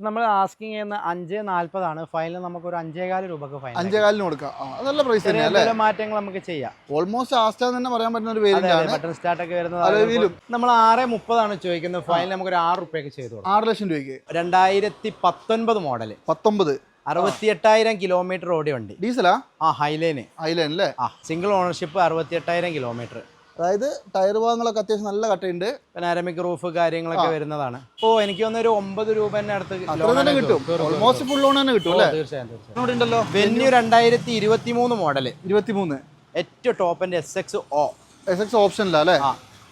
നമ്മൾ ആസ്കിങ് ചെയ്യുന്ന അഞ്ച് നാല്പതാണ്. ഫൈനൽ നമുക്ക് ഒരു അഞ്ചേകാൽ രൂപക്ക് ഫൈനൽ അഞ്ചേകാലിന് കൊടുക്കാം. ആ, അത് നല്ല പ്രൈസ് എന്തെങ്കിലും മാറ്റങ്ങൾ നമുക്ക് ചെയ്യാം. ഓൾമോസ്റ്റ് ആസ്റ്റ തന്നെ പറയാൻ പറ്റുന്ന ഒരു വേരിയന്റ് ബട്ടൺ സ്റ്റാർട്ട് ഒക്കെ. വരുന്നത് നമ്മൾ ആറ് മുപ്പതാണ് ചോദിക്കുന്നത്. ഫൈനൽ നമുക്ക് ഒരു ആറ് റുപ്യക്ക് ചെയ്തു ആറ് ലക്ഷം രൂപയ്ക്ക്. രണ്ടായിരത്തി പത്തൊൻപത് മോഡൽ പത്തൊമ്പത്. അറുപത്തി എട്ടായിരം കിലോമീറ്റർ ഓടി വണ്ടി. ഡീസലാ ആ? ഹൈലൈന് ഹൈലൈൻ അല്ലേ ആ സിംഗിൾ ഓണർഷിപ്പ് അറുപത്തി എട്ടായിരം കിലോമീറ്റർ അതായത് ടയർ ഭാഗങ്ങളൊക്കെ അത്യാവശ്യം നല്ല കട്ടയുണ്ട്. പനാരമിക് റൂഫ് കാര്യങ്ങളൊക്കെ വരുന്നതാണ്. ഓ എനിക്ക് തോന്നുന്നു ഒരു ഒമ്പത് രൂപ തന്നെ അടുത്ത് അത്ര തന്നെ തന്നെ കിട്ടും. ഓൾമോസ്റ്റ് ഫുൾ ലോൺ തന്നെ കിട്ടും തീർച്ചയായും വെന്യൂ രണ്ടായിരത്തി ഇരുപത്തി മൂന്ന് മോഡൽ ഇരുപത്തി മൂന്ന് ഏറ്റവും ടോപ്പിന്റെ S X O S X അല്ലേ? ആ.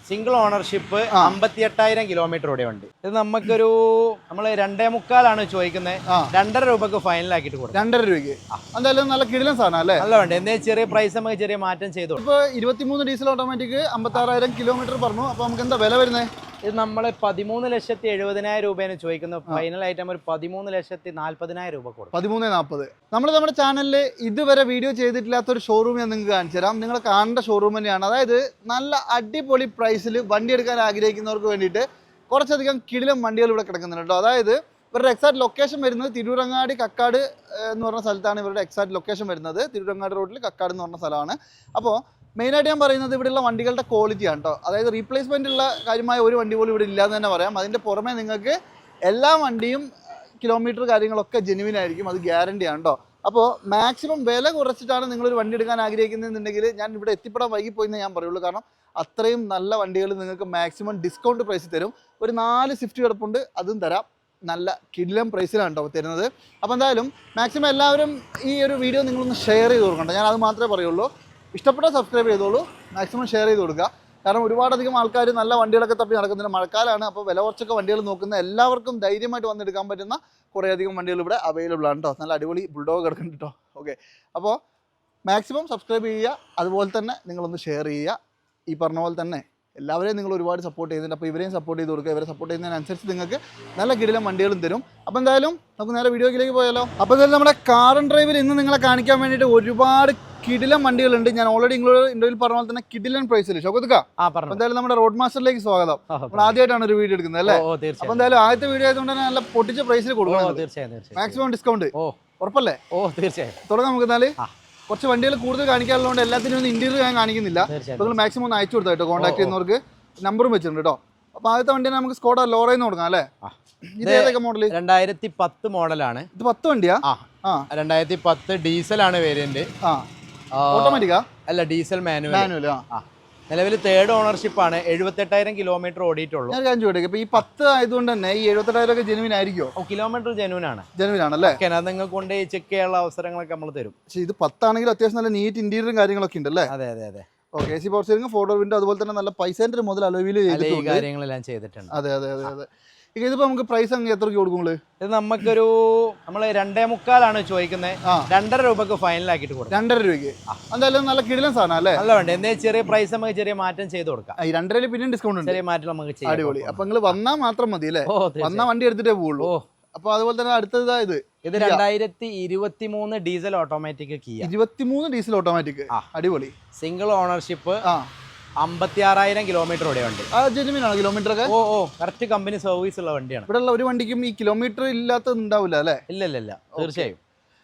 സിംഗിൾ ഓണർഷിപ്പ് അമ്പത്തി എട്ടായിരം കിലോമീറ്റർ ഇവിടെ ഉണ്ട് ഇത് നമുക്കൊരു നമ്മൾ രണ്ടേ മുക്കാലാണ് ചോദിക്കുന്നത്. രണ്ടര രൂപക്ക് ഫൈനൽ ആക്കിയിട്ട് കൊടുക്കും. രണ്ടര രൂപയ്ക്ക്. എന്തായാലും നല്ല കിടിലൻ സാധനം അല്ലേ? നല്ല വേണ്ട എന്തെങ്കിലും ചെറിയ പ്രൈസ് നമുക്ക് ചെറിയ മാറ്റം ചെയ്തു ഇപ്പൊ ഇരുപത്തിമൂന്ന് ഡീസൽ ഓട്ടോമാറ്റിക് അമ്പത്തി ആറായിരം കിലോമീറ്റർ പറഞ്ഞു. അപ്പൊ നമുക്ക് എന്താ വില വരുന്നത് ഇത് നമ്മൾ പതിമൂന്ന് ലക്ഷത്തി എഴുപതിനായിരം രൂപയാണ് ചോദിക്കുന്നത് ഫൈനൽ ആയിട്ട് ഒരു പതിമൂന്ന് ലക്ഷത്തി നാല്പതിനായിരം രൂപ കൊടുക്കും. പതിമൂന്ന് നാൽപ്പത് നമ്മൾ നമ്മുടെ ചാനലിൽ ഇതുവരെ വീഡിയോ ചെയ്തിട്ടില്ലാത്ത ഒരു ഷോറൂം ഞാൻ നിങ്ങൾക്ക് കാണിച്ചു തരാം. നിങ്ങൾ കാണേണ്ട ഷോറൂം തന്നെയാണ്. അതായത് നല്ല അടിപൊളി പ്രൈസിൽ വണ്ടി എടുക്കാൻ ആഗ്രഹിക്കുന്നവർക്ക് വേണ്ടിയിട്ട് കുറച്ചധികം കിടിലം വണ്ടികൾ ഇവിടെ കിടക്കുന്നുണ്ട് കേട്ടോ. അതായത് ഇവരുടെ എക്സാക്ട് ലൊക്കേഷൻ വരുന്നത് തിരൂരങ്ങാടി കക്കാട് എന്ന് പറഞ്ഞ സ്ഥലത്താണ് ഇവരുടെ എക്സാക്ട് ലൊക്കേഷൻ വരുന്നത്. തിരൂരങ്ങാടി റോഡിൽ കക്കാട് എന്ന് പറഞ്ഞ സ്ഥലമാണ്. അപ്പോൾ മെയിനായിട്ട് ഞാൻ പറയുന്നത് ഇവിടെയുള്ള വണ്ടികളുടെ ക്വാളിറ്റിയാണ് കേട്ടോ അതായത് റീപ്ലേസ്മെന്റ് ഉള്ള കാര്യമായ ഒരു വണ്ടി പോലും ഇവിടെ ഇല്ലാന്ന് തന്നെ പറയാം. അതിന്റെ പുറമെ നിങ്ങൾക്ക് എല്ലാ വണ്ടിയും കിലോമീറ്റർ കാര്യങ്ങളൊക്കെ ജെനുവിൻ ആയിരിക്കും. അത് ഗ്യാരണ്ടിയാണ് കേട്ടോ അപ്പോൾ മാക്സിമം വില കുറച്ചിട്ടാണ് നിങ്ങളൊരു വണ്ടി എടുക്കാൻ ആഗ്രഹിക്കുന്നതെന്നുണ്ടെങ്കിൽ ഞാൻ ഇവിടെ എത്തിപ്പെടാൻ വൈകിപ്പോയി എന്ന് ഞാൻ പറയുള്ളൂ. കാരണം അത്രയും നല്ല വണ്ടികൾ നിങ്ങൾക്ക് മാക്സിമം ഡിസ്കൗണ്ട് പ്രൈസിൽ തരും. ഒരു നാല് സ്വിഫ്റ്റ് കിടപ്പുണ്ട്. അതും തരാം. നല്ല കിടിലം പ്രൈസിലാണ് കേട്ടോ തരുന്നത്. അപ്പോൾ എന്തായാലും മാക്സിമം എല്ലാവരും ഈ ഒരു വീഡിയോ നിങ്ങളൊന്ന് ഷെയർ ചെയ്ത് കൊടുക്കണ്ട ഞാൻ അത് മാത്രമേ പറയുള്ളൂ. ഇഷ്ടപ്പെട്ടാൽ സബ്സ്ക്രൈബ് ചെയ്തോളൂ. മാക്സിമം ഷെയർ ചെയ്ത് കൊടുക്കുക. കാരണം ഒരുപാടധികം ആൾക്കാർ നല്ല വണ്ടികളൊക്കെ തപ്പി നടക്കുന്നുണ്ട്. മഴക്കാലമാണ് അപ്പോൾ വില കുറച്ചൊക്കെ വണ്ടികൾ നോക്കുന്ന എല്ലാവർക്കും ധൈര്യമായിട്ട് വന്നെടുക്കാൻ പറ്റുന്ന കുറേയധികം വണ്ടികൾ ഇവിടെ അവൈലബിൾ ആണ് കേട്ടോ നല്ല അടിപൊളി ബുൾഡോഗ് കിടക്കുന്നുണ്ട് കേട്ടോ ഓക്കെ അപ്പോൾ മാക്സിമം സബ്സ്ക്രൈബ് ചെയ്യുക. അതുപോലെ തന്നെ നിങ്ങളൊന്ന് ഷെയർ ചെയ്യുക. ഈ പറഞ്ഞ പോലെ തന്നെ എല്ലാവരെയും നിങ്ങൾ ഒരുപാട് സപ്പോർട്ട് ചെയ്യുന്നുണ്ട്. അപ്പോൾ ഇവരെയും സപ്പോർട്ട് ചെയ്ത് കൊടുക്കുക. ഇവരെ സപ്പോർട്ട് ചെയ്യുന്നതിനനുസരിച്ച് നിങ്ങൾക്ക് നല്ല കിടിലം വണ്ടികളും തരും. അപ്പോൾ എന്തായാലും നമുക്ക് നേരെ വീഡിയോയിലേക്ക് പോയാലോ. അപ്പോൾ എന്തായാലും നമ്മുടെ കാർ ആൻഡ് ഡ്രൈവിൽ ഇന്ന് നിങ്ങളെ കാണിക്കാൻ വേണ്ടിയിട്ട് ഒരുപാട് കിടിലം വണ്ടികളുണ്ട്. ഞാൻ ഓൾറെഡി നിങ്ങളോട് ഇന്റർവ്യൂവിൽ പറഞ്ഞ പോലെ തന്നെ കിടിലൻ പ്രൈസിൽ ഷോക്കത്തുക ആ എന്തായാലും നമ്മുടെ റോഡ് മാസ്റ്ററിലേക്ക് സ്വാഗതം നമ്മൾ ആദ്യമായിട്ടാണ് ഒരു വീഡിയോ എടുക്കുന്നത് അല്ലേ? അപ്പൊ എന്തായാലും ആദ്യത്തെ വീഡിയോ ആയതുകൊണ്ട് തന്നെ നല്ല പൊട്ടിച്ച പ്രൈസിൽ കൊടുക്കണം. മാക്സിമം ഡിസ്കൗണ്ട് ഓ. ഉറപ്പല്ലേ? ഓ തീർച്ചയായും. തുടങ്ങാം നമുക്ക് എന്നാൽ കുറച്ച് വണ്ടികൾ കൂടുതൽ കാണിക്കാനുള്ളതുകൊണ്ട് എല്ലാത്തിനും ഒന്നും ഇന്റീരിയർ ഞാൻ കാണിക്കുന്നില്ല. നിങ്ങൾ മാക്സിമം ഒന്ന് അയച്ചു കൊടുത്താൽ കേട്ടോ? കോൺടാക്ട്. ചെയ്യുന്നവർക്ക് നമ്പറും വെച്ചിട്ടുണ്ട് കേട്ടോ. അപ്പൊ ആദ്യത്തെ വണ്ടി നമുക്ക് സ്കോഡ ലോറയിൽ നിന്ന് കൊടുക്കാം അല്ലേ. ഇത് ഏതൊക്കെ മോഡൽ രണ്ടായിരത്തി പത്ത് മോഡലാണ് ഇത് പത്ത് വണ്ടിയാ? രണ്ടായിരത്തി പത്ത് ഡീസലാണ് വേരിയന്റ് ആ. ഓട്ടോമാറ്റിക്കാ? അല്ല ഡീസൽ മാനുവൽ മാനുവൽ ആ. നിലവിൽ തേർഡ് ഓണർഷിപ്പ് ആണ്. എഴുപത്തെട്ടായിരം കിലോമീറ്റർ ഓടിയിട്ടുള്ളൂ. ഞാൻ കാണിച്ചു കൊടുക്കുക ഇപ്പോൾ ഈ പത്ത് ആയതുകൊണ്ട് തന്നെ ഈ എഴുപത്തെട്ടായിരം ഒക്കെ ജെനുവിൻ ആയിരിക്കും കിലോമീറ്റർ ജെനുവിൻ ആണ്. ജെനുവിൻ ആണല്ലേ ഓക്കെ അത് നിങ്ങൾക്ക് കൊണ്ട് ചെക്ക് ചെയ്യാനുള്ള അവസരങ്ങളൊക്കെ നമ്മൾ തരും. പക്ഷേ ഇത് പത്താണെങ്കിൽ അത്യാവശ്യം നല്ല നീറ്റ് ഇന്റീരിയറും കാര്യങ്ങളൊക്കെ ഉണ്ട് അല്ലേ? അതെ അതെ അതെ. Okay A C power steering four door window അതുപോലെ തന്നെ നല്ല പൈസ മുതൽ അലോവിൽ കാര്യങ്ങളെല്ലാം ചെയ്തിട്ടുണ്ട്. അതെ അതെ അതെ അതെ. ഇక ഇതിപ്പോൾ നമുക്ക് പ്രൈസ് അങ്ങ് എത്രയ്ക്ക് കൊടുക്കും ഇത് നമുക്കൊരു നമ്മൾ രണ്ടേ മുക്കാലാണ് ചോദിക്കുന്നത്. രണ്ടര രൂപക്ക് ഫൈനൽ ആക്കിയിട്ട് കൊടുക്കും. രണ്ടര രൂപയ്ക്ക്. എന്തായാലും നല്ല കിടിലൻ സാധനം അല്ലേ? നല്ല വേണ്ട. എന്തെങ്കിലും ചെറിയ പ്രൈസ് നമുക്ക് ചെറിയ മാറ്റം ചെയ്ത് കൊടുക്കാം. രണ്ടരയിൽ പിന്നെയും ഡിസ്കൗണ്ട് ഉണ്ട്. ചെറിയ മാറ്റം നമുക്ക് ചെയ്യാം അടിപൊളി. അപ്പൊ നിങ്ങൾ വന്നാൽ മാത്രം മതി അല്ലേ? വന്നാ വണ്ടി എടുത്തിട്ടേ പോവുള്ളൂ. അപ്പൊ അതുപോലെ തന്നെ അടുത്തത് ഇത് ഇത്. രണ്ടായിരത്തി ഇരുപത്തി മൂന്ന് ഡീസൽ ഓട്ടോമാറ്റിക് കിയ ഇരുപത്തിമൂന്ന് ഡീസൽ ഓട്ടോമാറ്റിക്. അടിപൊളി. സിംഗിൾ ഓണർഷിപ്പ് ആ. അമ്പത്തി ആറായിരം കിലോമീറ്റർ ഓടിയ വണ്ടി ആ ജെനുവിൻ ആണ് കിലോമീറ്റർ ഒക്കെ? ഓ ഓ കറക്റ്റ് കമ്പനി സർവീസ് ഉള്ള വണ്ടിയാണ്. ഇവിടെ ഉള്ള ഒരു വണ്ടിക്കും ഈ കിലോമീറ്റർ ഇല്ലാത്തത് ഉണ്ടാവില്ല അല്ലേ? ഇല്ല ഇല്ല ഇല്ല. തീർച്ചയായും.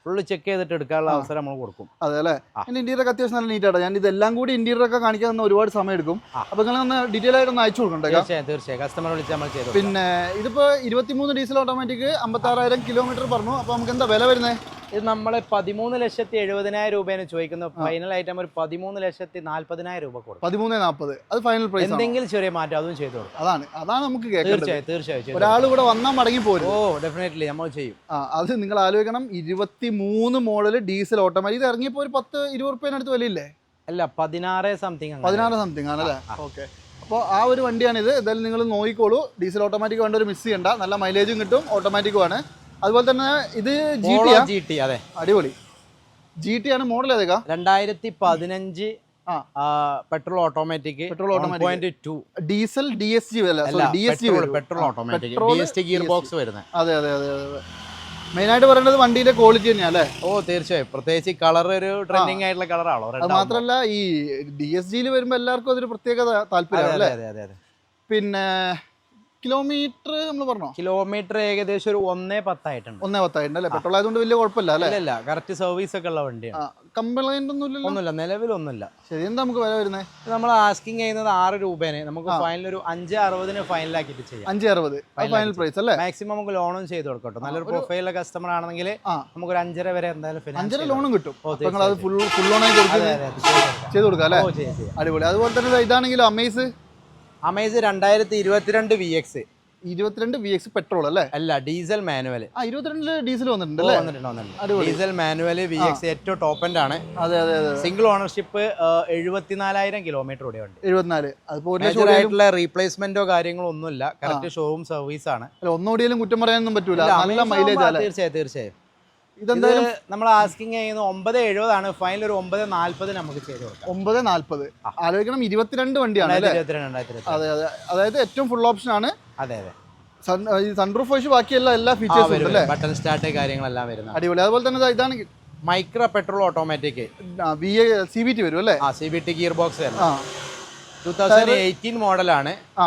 ഫുള്ള് ചെക്ക് ചെയ്തിട്ട് എടുക്കാനുള്ള അവസരം നമ്മൾ കൊടുക്കും. അതെ അല്ലേ? ഇന്റീരിയർ ഒക്കെ അത്യാവശ്യം നല്ല നീറ്റ് ആണ് ഞാൻ ഇതെല്ലാം കൂടി ഇന്റീരിയർ ഒക്കെ കാണിക്കാൻ തന്നെ ഒരുപാട് സമയം എടുക്കും. അപ്പോൾ അപ്പൊ നിങ്ങൾ ഒന്ന് ഡീറ്റെയിൽ ആയിട്ട് ഒന്ന് അയച്ചു കൊടുക്കണ്ടേ തീർച്ചയായും തീർച്ചയായും. കസ്റ്റമർ വിളിച്ച് നമ്മൾ ചെയ്തു പിന്നെ ഇതിപ്പോ ഇരുപത്തിമൂന്ന് ഡീസൽ ഓട്ടോമാറ്റിക് അമ്പത്തി ആറായിരം കിലോമീറ്റർ പറഞ്ഞു. അപ്പൊ നമുക്ക് എന്താ വില വരുന്നത് ഇത് നമ്മൾ പതിമൂന്ന് ലക്ഷത്തി എഴുപതിനായിരം രൂപയാണ് ചോദിക്കുന്നത് ഫൈനൽ ഐറ്റം ഒരു പതിമൂന്ന് ലക്ഷത്തി നാല്പതിനായിരം രൂപ കൊടുക്കും. പതിമൂന്ന് നാൽപ്പത് അത് ഫൈനൽ പ്രൈസ് എന്തെങ്കിലും ചെറിയ മാറ്റം അതും ചെയ്തു കൊടുക്കും. അതാണ്. അതാണ് നമുക്ക് തീർച്ചയായും തീർച്ചയായും ഒരാൾ ഇവിടെ വന്നാൽ മടങ്ങി പോരും. ഓ ഡെഫിനറ്റ്ലി നമ്മൾ ചെയ്യും. ആ അത് നിങ്ങൾ ആലോചിക്കണം. ഇരുപത്തി മൂന്ന് മോഡൽ ഡീസൽ ഓട്ടോമാറ്റിക് ഇത് ഇറങ്ങിയപ്പോൾ ഒരു പത്ത് ഇരുപത് റുപ്യടുത്ത് വിലയില്ലേ? അല്ല പതിനാറ് സംതിങ് പതിനാറ് സംതിങ് ആണല്ലേ ഓക്കെ അപ്പോൾ ആ. ഒരു വണ്ടിയാണിത്. ഇതായാലും നിങ്ങൾ നോക്കിക്കോളൂ. ഡീസൽ ഓട്ടോമാറ്റിക് വേണ്ട ഒരു മിസ് ചെയ്യണ്ട. നല്ല മൈലേജും കിട്ടും ഓട്ടോമാറ്റിക്കും ആണ്. അതുപോലെ തന്നെ ഇത് ജി ടി ജി ടി അതെ. അടിപൊളി. ജി ടി ആണ് മോഡൽ ഏതൊക്കെ? രണ്ടായിരത്തി പതിനഞ്ച്. Petrol automatic petrol automatic diesel D S G D S G petrol automatic D S T gear box വരുന്നത്. അതെ അതെ അതെ മെയിനായിട്ട് പറയുന്നത് വണ്ടിയുടെ ക്വാളിറ്റി തന്നെയാണ് അല്ലേ? ഓ തീർച്ചയായും. പ്രത്യേകിച്ച് കളർ ഒരു ട്രെൻഡിങ് ആയിട്ടുള്ള കളറാണോ അത് മാത്രമല്ല ഈ ഡി എസ് ജിയിൽ വരുമ്പോൾ എല്ലാവർക്കും അതൊരു പ്രത്യേക താല്പര്യമാണ് അല്ലേ അതെ. പിന്നെ കിലോമീറ്റർ നമ്മൾ പറഞ്ഞോ? കിലോമീറ്റർ ഏകദേശം ഒരു ഒന്നേ പത്തായിട്ടുണ്ട്. ഒന്നേ പത്തായിട്ടുണ്ട് അല്ലേ? പെട്രോൾ ആയതുകൊണ്ട് വലിയ കുഴപ്പമില്ല അല്ലേ? ഇല്ല കറക്റ്റ് സർവീസ് ഒക്കെ ഉള്ള വണ്ടിയാണ്. കംപ്ലൈന്റ് ഒന്നും ഇല്ല ഒന്നുമില്ല. നിലവിലൊന്നുമില്ല. ശരി എന്താ നമുക്ക് വില വരുന്നത് നമ്മൾ ആസ്കിങ് ചെയ്യുന്നത് ആറ് രൂപേനെ. നമുക്ക് ഫൈനൽ ഒരു അഞ്ച് അറുപതിന് ഫൈനലാക്കിയിട്ട് ചെയ്യാം. അഞ്ച് അറുപത്. ഫൈനൽ പ്രൈസ് അല്ലേ? മാക്സിമം നമുക്ക് ലോണും ചെയ്ത് കൊടുക്കട്ടോ. നല്ലൊരു പ്രൊഫൈലുള്ള കസ്റ്റമർ ആണെങ്കിൽ നമുക്ക് ഒരു അഞ്ചര വരെ എന്തായാലും അഞ്ചര ലോണും കിട്ടും. നിങ്ങൾ അത് ഫുൾ ഫുൾ ലോണായി ചെയ്ത് കൊടുക്കാം അല്ലേ? അടിപൊളി. അതുപോലെ തന്നെ ഇതാണെങ്കിലും അമേസ് അമേസ് രണ്ടായിരത്തി ഇരുപത്തിരണ്ട് വി എക്സ് ഇരുപത്തിരണ്ട് വി എക്സ് പെട്രോൾ അല്ലേ? അല്ല ഡീസൽ മാനുവൽ ആ ഇരുപത്തിരണ്ടിൽ ഡീസൽ വന്നിട്ടുണ്ട് വന്നിട്ടുണ്ട് വന്നിട്ടുണ്ട്. ഡീസൽ മാനുവൽ വി എക്സ് ഏറ്റവും ടോപ്പ് എൻഡ് ആണ്. അതെ അതെ അതെ. സിംഗിൾ ഓണർഷിപ്പ് എഴുപത്തിനാലായിരം കിലോമീറ്റർ കൂടെ ഉണ്ട്. എഴുപത്തിനാല്. അതിപ്പോ ആയിട്ടുള്ള റീപ്ലേസ്മെന്റോ കാര്യങ്ങളോ ഒന്നുമില്ല. കറക്റ്റ് ഷോറൂം സർവീസ് ആണ്. അല്ല ഒന്നുകൂടിയാലും കുറ്റം പറയാനൊന്നും പറ്റൂല. നല്ല മൈലേജ് തീർച്ചയായും തീർച്ചയായും. ഇതെന്തായാലും നമ്മൾ ആസ്കിങ് ചെയ്യുന്നത് ഒമ്പത് എഴുപതാണ്. ഫൈനൽ ഒരു ഒമ്പത് നാൽപ്പത് നമുക്ക് ചെയ്ത് കൊടുക്കാം. ഒമ്പത് നാൽപ്പത്. ആലോചിക്കണം ഇരുപത്തിരണ്ട് വണ്ടിയാണ് അല്ലേ? അതെ അതെ. അതായത് ഏറ്റവും ഫുൾ ഓപ്ഷൻ ആണ്. അതെ അതെ. സൺറൂഫ് ഒഴിച്ച് ബാക്കിയുള്ള എല്ലാ ഫീച്ചേഴ്സും അല്ലേ ബട്ടൺ സ്റ്റാർട്ട് കാര്യങ്ങളെല്ലാം വരുന്നത്. അടിപൊളി. അതുപോലെ തന്നെ ഇതാണ് micro petrol automatic V C B T വരും അല്ലേ? ആ C B T gear box two thousand eighteen മോഡലാണ് ആ.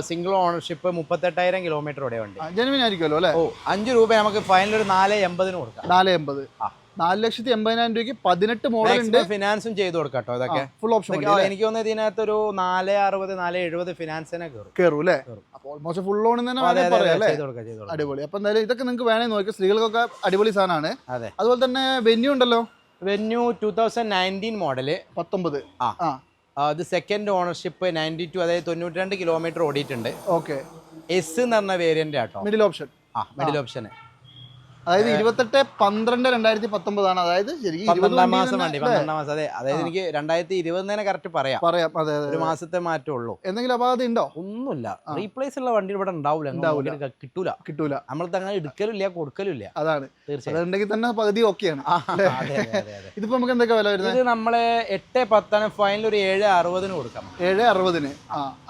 സിംഗിൾ ഓണർഷിപ്പ് മുപ്പത്തെട്ടായിരം കിലോമീറ്റർ ഇവിടെ ഉണ്ട് ജനുവിനായിരിക്കുമല്ലോ അല്ലേ? ഓ അഞ്ച് രൂപ നമുക്ക് ഫൈനൽ ഒരു നാല് എൺപതിന് കൊടുക്കാം. നാല് എൺപത്. ആ. നാല് ലക്ഷത്തി എൺപതിനായിരം രൂപയ്ക്ക് പതിനെട്ട് മോഡൽ ഉണ്ട്. ഫിനാൻസും ചെയ്ത് കൊടുക്കാം കേട്ടോ ഇതൊക്കെ. ഫുൾ ഓപ്ഷൻ എനിക്ക് തോന്നുന്നത് ഇതിനകത്ത് ഒരു നാല് അറുപത് നാല് എഴുപത് ഫിനാൻസിനെ കയറും കയറും അല്ലേ? ഓൾമോസ്റ്റ് ഫുൾ ലോൺ തന്നെ അടിപൊളി. അപ്പൊ എന്തായാലും ഇതൊക്കെ നിങ്ങൾക്ക് വേണമെങ്കിൽ നോക്കി. സ്ത്രീകൾക്കൊക്കെ അടിപൊളി സാധനമാണ്. അതെ. അതുപോലെ തന്നെ വെന്യൂ ഉണ്ടല്ലോ? Venue two thousand nineteen model പത്തൊമ്പത്. ആ. അത് സെക്കൻഡ് ഓണർഷിപ്പ് നയന്റി ടു അതായത് തൊണ്ണൂറ്റി രണ്ട് കിലോമീറ്റർ ഓടിയിട്ടുണ്ട്. ഓക്കെ എസ് എന്ന് പറഞ്ഞ വേരിയന്റ് ആട്ടോ. മിഡിൽ ഓപ്ഷൻ ആ മിഡിൽ ഓപ്ഷൻ അതായത് ഇരുപത്തെട്ട് പന്ത്രണ്ട് രണ്ടായിരത്തി പത്തൊമ്പതാണ് അതായത് പന്ത്രണ്ടാം മാസം വേണ്ടി പന്ത്രണ്ടാം മാസം. അതെ അതായത് എനിക്ക് രണ്ടായിരത്തി ഇരുപതിനെ കറക്റ്റ് പറയാം. പറയാം അതെ ഒരു മാസത്തെ മാറ്റം ഉള്ളൂ. എന്തെങ്കിലും അപാകത ഉണ്ടോ? ഒന്നുമില്ല. റീപ്ലേസ് ഉള്ള വണ്ടി ഇവിടെ ഉണ്ടാവില്ല. കിട്ടൂല. കിട്ടൂല. നമ്മൾ അങ്ങനെ എടുക്കലില്ല കൊടുക്കലില്ല. അതാണ്. തീർച്ചയായും. തന്നെ പകുതി ഓക്കെയാണ്. ഇതിപ്പോ നമുക്ക് എന്തൊക്കെ വില വരുന്നത്? ഇത് നമ്മൾ എട്ട് പത്താണ് ഫൈനൽ ഒരു ഏഴ് അറുപതിന് കൊടുക്കാം. ഏഴ് അറുപതിന്.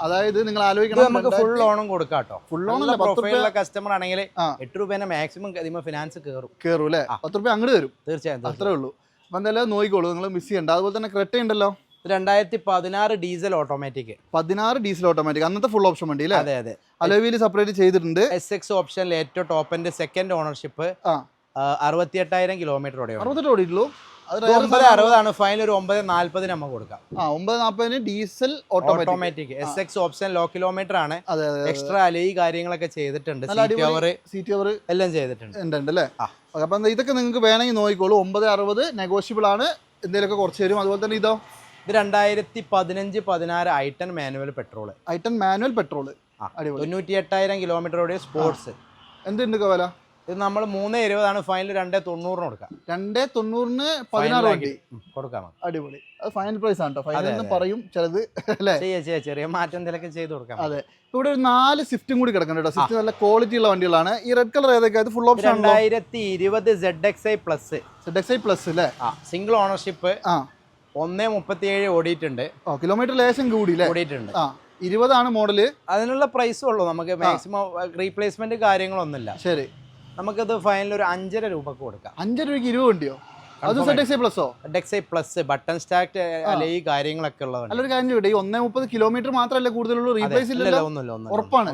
അതായത് നിങ്ങൾ ആലോചിക്കണം നമുക്ക് ഫുൾ ലോണും കൊടുക്കാം കേട്ടോ. Loan നല്ല പ്രൊഫൈലുള്ള കസ്റ്റമർ ആണെങ്കിൽ. എട്ട് രൂപേനെ മാക്സിമം ഫിനാൻസ് കയറും കയറും അല്ലേ? പത്ത് രൂപ അങ്ങോട്ട് വരും തീർച്ചയായും. അത്രേ ഉള്ളൂ. അപ്പൊ എന്തായാലും നോക്കിക്കോളൂ നിങ്ങൾ മിസ് ചെയ്യണ്ട. അതുപോലെ തന്നെ ക്രെട്ട ഉണ്ടല്ലോ? രണ്ടായിരത്തി പതിനാറ് ഡീസൽ ഓട്ടോമാറ്റിക് പതിനാറ് ഡീസൽ ഓട്ടോമാറ്റിക് അന്നത്തെ ഫുൾ ഓപ്ഷൻ വണ്ടി അല്ലേ? അതെ അതെ. അലോവിയിൽ സെപ്പറേറ്റ് ചെയ്തിട്ടുണ്ട്. എസ് എക്സ് ഓപ്ഷനിൽ ഏറ്റവും ടോപ്പിന്റെ സെക്കൻഡ് ഓണർഷിപ്പ് ആ. അറുപത്തി എട്ടായിരം കിലോമീറ്റർ അറുപത്തെട്ട് ഓടിയിട്ടുള്ളൂ. ഒമ്പത് സാധനം. അറുപതാണ്. ഫൈനൽ ഒരു ഒമ്പത് നാല്പതിന് നമുക്ക് കൊടുക്കാം. ആ ഒമ്പത് നാൽപ്പതിന് diesel automatic S X option low kilometre ആണ്. എക്സ്ട്രാ അലയി കാര്യങ്ങളൊക്കെ ചെയ്തിട്ടുണ്ട്. സീറ്റ് കവർ എല്ലാം ചെയ്തിട്ടുണ്ട്. ഉണ്ട് ഉണ്ട് അല്ലേ? അപ്പം ഇതൊക്കെ നിങ്ങൾക്ക് വേണമെങ്കിൽ നോക്കിക്കോളൂ. ഒമ്പത് അറുപത് നെഗോഷ്യബിൾ ആണ്. എന്തെങ്കിലുമൊക്കെ കുറച്ച് തരും. അതുപോലെ തന്നെ ഇതോ? ഇത് രണ്ടായിരത്തി പതിനഞ്ച് പതിനാറ് i ten manual petrol i ten manual petrol തൊണ്ണൂറ്റി എട്ടായിരം കിലോമീറ്റർ ഓടിയ സ്പോർട്സ് എന്തുണ്ട് വില ഇത് നമ്മൾ മൂന്ന് ഇരുപതാണ് ഫൈനൽ രണ്ട് തൊണ്ണൂറിന് കൊടുക്കാം. രണ്ടേ തൊണ്ണൂറിന് പതിനാറ് വണ്ടി. കൊടുക്കാം അടിപൊളി. അത് ഫൈനൽ പ്രൈസ് ആണ് ഫൈനൽ പറയും ചിലത് അല്ലേ? ചെയ്യാം ചെറിയ മാറ്റം എന്തെങ്കിലും ചെയ്ത് കൊടുക്കാം അതെ. ഇവിടെ ഒരു നാല് സ്വിഫ്റ്റും കൂടി കിടക്കുന്നുണ്ട് കേട്ടോ. സ്വിഫ്റ്റ് നല്ല ക്വാളിറ്റി ഉള്ള വണ്ടികളാണ്. ഈ റെഡ് കളർ ഏതൊക്കെ അത് ഫുൾ ഓപ്ഷൻ രണ്ടായിരത്തി ഇരുപത് Z X I plus Z X I plus അല്ലേ? സിംഗിൾ ഓണർഷിപ്പ് ആ. ഒന്നേ മുപ്പത്തിയേഴ് ഓടിയിട്ടുണ്ട്. കിലോമീറ്റർ ലേശം കൂടി ഓടിയിട്ടുണ്ട് ആ ഇരുപതാണ് മോഡൽ അതിനുള്ള പ്രൈസും ഉള്ളൂ. നമുക്ക് മാക്സിമം റീപ്ലേസ്മെന്റ് കാര്യങ്ങളൊന്നുമില്ല. ശരി. നമുക്കത് ഫൈനൽ ഒരു അഞ്ചര രൂപക്ക് കൊടുക്കാം. അഞ്ചര രൂപയ്ക്ക് ഇരുപത് ഉണ്ടോ ഐ പ്ലസോ ബട്ടൺ സ്റ്റാക്ക് അല്ലെ ഈ കാര്യങ്ങളൊക്കെ ഉള്ളതാണ് നല്ലൊരു കാര്യം ഈ ഒന്നേ മുപ്പത് കിലോമീറ്റർ മാത്രമല്ല കൂടുതലുള്ളൂ? റീപ്ലേസ് ഇല്ലല്ലോ? ഉറപ്പാണ്?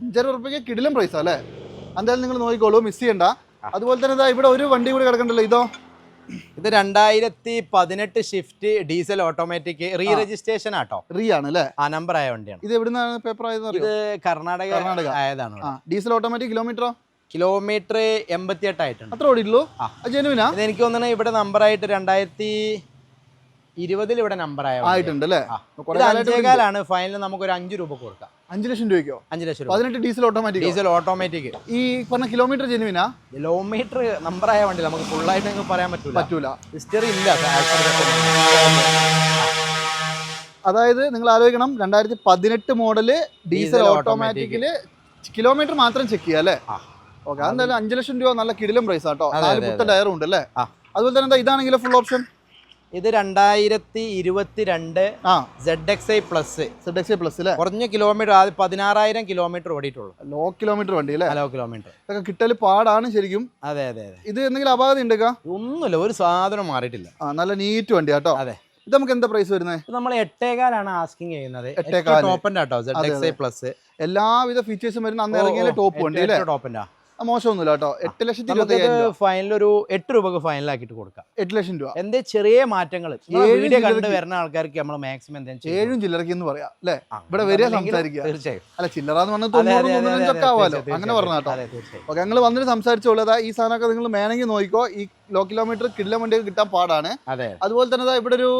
അഞ്ചര ഉറുപ്പ്യക്ക് കിടിലം പ്രൈസ് അല്ലേ? എന്തായാലും നിങ്ങൾ നോക്കിക്കോളൂ മിസ് ചെയ്യണ്ട. അതുപോലെ തന്നെ ഇവിടെ ഒരു വണ്ടി കൂടി കിടക്കണ്ടല്ലോ ഇതോ? ഇത് രണ്ടായിരത്തി പതിനെട്ട് shift diesel automatic re registration auto. Re ആണ് അല്ലേ? ആ നമ്പർ ആയ വണ്ടിയാണ്. ഇത് എവിടുന്നാണ് പേപ്പർ ആയത് ഇത് കർണാടക കർണാടക. ആയതാണ് ഡീസൽ ഓട്ടോമാറ്റിക് കിലോമീറ്ററോ കിലോമീറ്റർ എൺപത്തി എട്ടായിട്ടുണ്ട് അത്ര ഓടിയിട്ടുള്ളൂ? ആ. ജെനുവിനാ ഇത് എനിക്ക് തോന്നുന്നത് ഇവിടെ നമ്പർ ആയിട്ട് രണ്ടായിരത്തി ഇരുപതിൽ ഇവിടെ നമ്പർ. ആയിട്ടുണ്ട് അല്ലേ? അഞ്ചേകാലാണ് ഫൈനൽ നമുക്ക് ഒരു അഞ്ച് രൂപ കൊടുക്കാം. അഞ്ച് ലക്ഷം രൂപയ്ക്കോ? അഞ്ച് ലക്ഷം രൂപ. പതിനെട്ട് ഡീസൽ ഓട്ടോമാറ്റിക് ഡീസൽ ഓട്ടോമാറ്റിക് ഈ പറഞ്ഞ കിലോമീറ്റർ ജെനുവിനാ കിലോമീറ്റർ നമ്പർ ആയ വണ്ടി നമുക്ക് ഫുൾ ആയിട്ട് നിങ്ങൾക്ക് പറയാൻ പറ്റൂല. പറ്റൂല. ഹിസ്റ്ററി ഇല്ല. അതായത് നിങ്ങൾ ആലോചിക്കണം. രണ്ടായിരത്തി പതിനെട്ട് മോഡൽ ഡീസൽ ഓട്ടോമാറ്റിക്കിൽ കിലോമീറ്റർ മാത്രം ചെക്ക് ചെയ്യാം അല്ലേ. ഓക്കെ അതെന്തായാലും അഞ്ച് ലക്ഷം രൂപ നല്ല കിടിലും പ്രൈസ് ആട്ടോ നാല് പുത്ത ടയറും ഉണ്ട് അല്ലേ അതുപോലെ തന്നെ ഇതാണെങ്കിൽ ഫുൾ ഓപ്ഷൻ ഇത് രണ്ടായിരത്തി ഇരുപത്തി രണ്ട് ആ. Z X I plus Z X I plus അല്ലേ കുറഞ്ഞ കിലോമീറ്റർ ആദ്യം പതിനാറായിരം കിലോമീറ്റർ ഓടിയിട്ടുള്ളൂ. ലോ കിലോമീറ്റർ വണ്ടി അല്ലേ? ലോ കിലോമീറ്റർ ഇതൊക്കെ കിട്ടൽ പാടാണ് ശരിക്കും. അതെ അതെ അതെ. ഇത് എന്തെങ്കിലും അപാകത ഉണ്ടേക്കാ ഒന്നുമില്ല ഒരു സാധനം മാറിയിട്ടില്ല. ആ നല്ല നീറ്റ് വണ്ടി കേട്ടോ. അതെ. ഇത് നമുക്ക് എന്താ പ്രൈസ് വരുന്നത്? നമ്മൾ എട്ടേകാലാണ് ആസ്കിങ് ചെയ്യുന്നത്. എട്ടേകാൽ ടോപ്പിന്റെ കേട്ടോ സെഡ് എക്സ് ഐ പ്ലസ് എല്ലാവിധ ഫീച്ചേഴ്സും വരുന്ന അന്ന് ഇറങ്ങിയ ടോപ്പ് വണ്ടി അല്ലേ? ടോപ്പിന്റെ മോശമൊന്നുമില്ല കേട്ടോ. എട്ട് ലക്ഷത്തി ഇരുപത്തി ഫൈനൽ ഒരു എട്ട് രൂപക്ക് ഫൈനലാക്കിയിട്ട് കൊടുക്കാം. എട്ട് ലക്ഷം രൂപ. എന്തേ ചെറിയ മാറ്റങ്ങൾ വീഡിയോ കണ്ട് വരുന്ന ആൾക്കാർക്ക് നമ്മൾ മാക്സിമം എന്താ ഏഴും ചില്ലറയ്ക്ക് എന്ന് പറയാം അല്ലേ? ഇവിടെ വരിക സംസാരിക്കുക. തീർച്ചയായും. അല്ല ചില്ലറ എന്ന് പറഞ്ഞാൽ തൊണ്ണൂറ് തൊണ്ണൂറ്റഞ്ചൊക്കെ ആവാലോ. അങ്ങനെ പറഞ്ഞു കേട്ടോ. ഓക്കെ ഞങ്ങൾ വന്നിട്ട് സംസാരിച്ചോളൂ. അതാ ഈ സാധനമൊക്കെ നിങ്ങൾ വേണമെങ്കിൽ നോക്കിക്കോ. ഈ ലോ കിലോമീറ്റർ കിടിലം വണ്ടിയൊക്കെ കിട്ടാൻ പാടാണ്. അതെ അതുപോലെ തന്നെ ഇവിടെ ഒരു